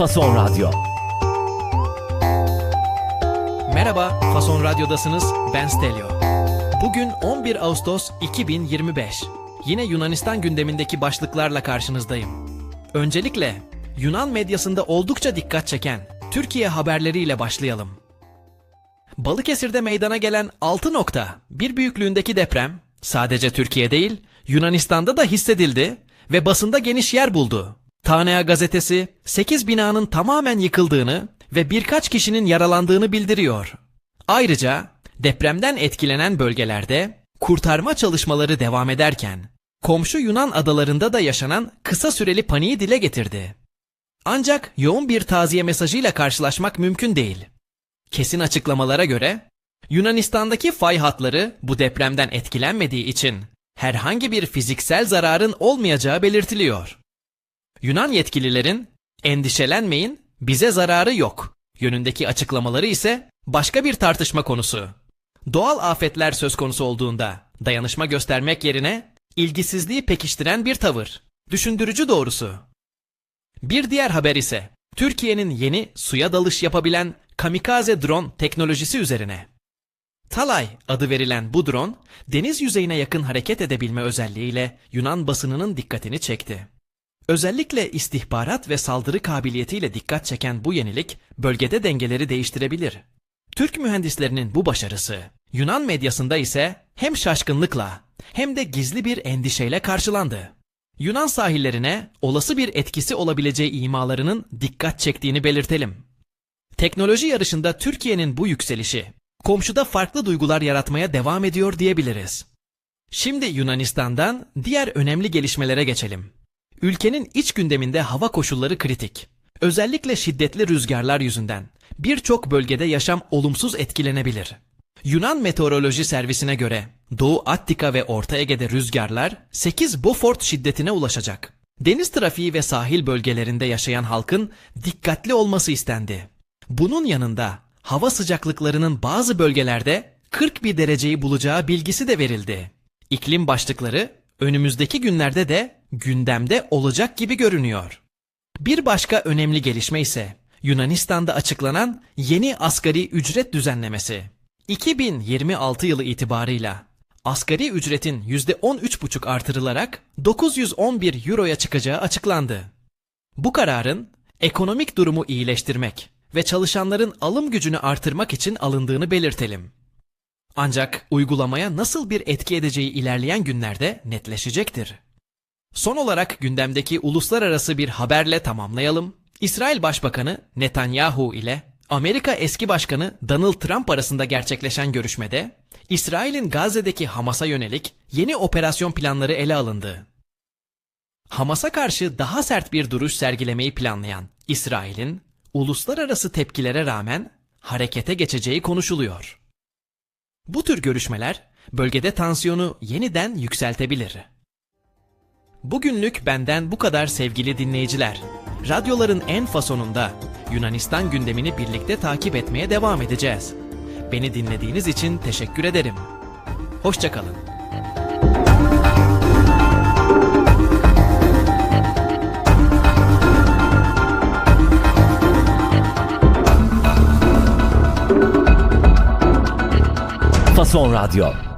Fason Radyo. Merhaba, Fason Radyo'dasınız. Ben Stelio. Bugün 11 Ağustos 2025. Yine Yunanistan gündemindeki başlıklarla karşınızdayım. Öncelikle Yunan medyasında oldukça dikkat çeken Türkiye haberleriyle başlayalım. Balıkesir'de meydana gelen 6 nokta bir büyüklüğündeki deprem sadece Türkiye değil Yunanistan'da da hissedildi ve basında geniş yer buldu. Tanea gazetesi 8 binanın tamamen yıkıldığını ve birkaç kişinin yaralandığını bildiriyor. Ayrıca depremden etkilenen bölgelerde kurtarma çalışmaları devam ederken komşu Yunan adalarında da yaşanan kısa süreli paniği dile getirdi. Ancak yoğun bir taziye mesajıyla karşılaşmak mümkün değil. Kesin açıklamalara göre Yunanistan'daki fay hatları bu depremden etkilenmediği için herhangi bir fiziksel zararın olmayacağı belirtiliyor. Yunan yetkililerin endişelenmeyin bize zararı yok yönündeki açıklamaları ise başka bir tartışma konusu. Doğal afetler söz konusu olduğunda dayanışma göstermek yerine ilgisizliği pekiştiren bir tavır. Düşündürücü doğrusu. Bir diğer haber ise Türkiye'nin yeni suya dalış yapabilen kamikaze drone teknolojisi üzerine. Talay adı verilen bu drone deniz yüzeyine yakın hareket edebilme özelliğiyle Yunan basınının dikkatini çekti. Özellikle istihbarat ve saldırı kabiliyetiyle dikkat çeken bu yenilik bölgede dengeleri değiştirebilir. Türk mühendislerinin bu başarısı Yunan medyasında ise hem şaşkınlıkla hem de gizli bir endişeyle karşılandı. Yunan sahillerine olası bir etkisi olabileceği imalarının dikkat çektiğini belirtelim. Teknoloji yarışında Türkiye'nin bu yükselişi komşuda farklı duygular yaratmaya devam ediyor diyebiliriz. Şimdi Yunanistan'dan diğer önemli gelişmelere geçelim. Ülkenin iç gündeminde hava koşulları kritik. Özellikle şiddetli rüzgarlar yüzünden birçok bölgede yaşam olumsuz etkilenebilir. Yunan Meteoroloji Servisi'ne göre Doğu Attika ve Orta Ege'de rüzgarlar 8 Beaufort şiddetine ulaşacak. Deniz trafiği ve sahil bölgelerinde yaşayan halkın dikkatli olması istendi. Bunun yanında hava sıcaklıklarının bazı bölgelerde 41 dereceyi bulacağı bilgisi de verildi. İklim başlıkları önümüzdeki günlerde de gündemde olacak gibi görünüyor. Bir başka önemli gelişme ise Yunanistan'da açıklanan yeni asgari ücret düzenlemesi. 2026 yılı itibarıyla asgari ücretin %13,5 artırılarak 911 euroya çıkacağı açıklandı. Bu kararın ekonomik durumu iyileştirmek ve çalışanların alım gücünü artırmak için alındığını belirtelim. Ancak uygulamaya nasıl bir etki edeceği ilerleyen günlerde netleşecektir. Son olarak gündemdeki uluslararası bir haberle tamamlayalım. İsrail Başbakanı Netanyahu ile Amerika eski başkanı Donald Trump arasında gerçekleşen görüşmede İsrail'in Gazze'deki Hamas'a yönelik yeni operasyon planları ele alındı. Hamas'a karşı daha sert bir duruş sergilemeyi planlayan İsrail'in uluslararası tepkilere rağmen harekete geçeceği konuşuluyor. Bu tür görüşmeler bölgede tansiyonu yeniden yükseltebilir. Bugünlük benden bu kadar sevgili dinleyiciler. Radyoların en fasonunda Yunanistan gündemini birlikte takip etmeye devam edeceğiz. Beni dinlediğiniz için teşekkür ederim. Hoşçakalın. Fason Radyo.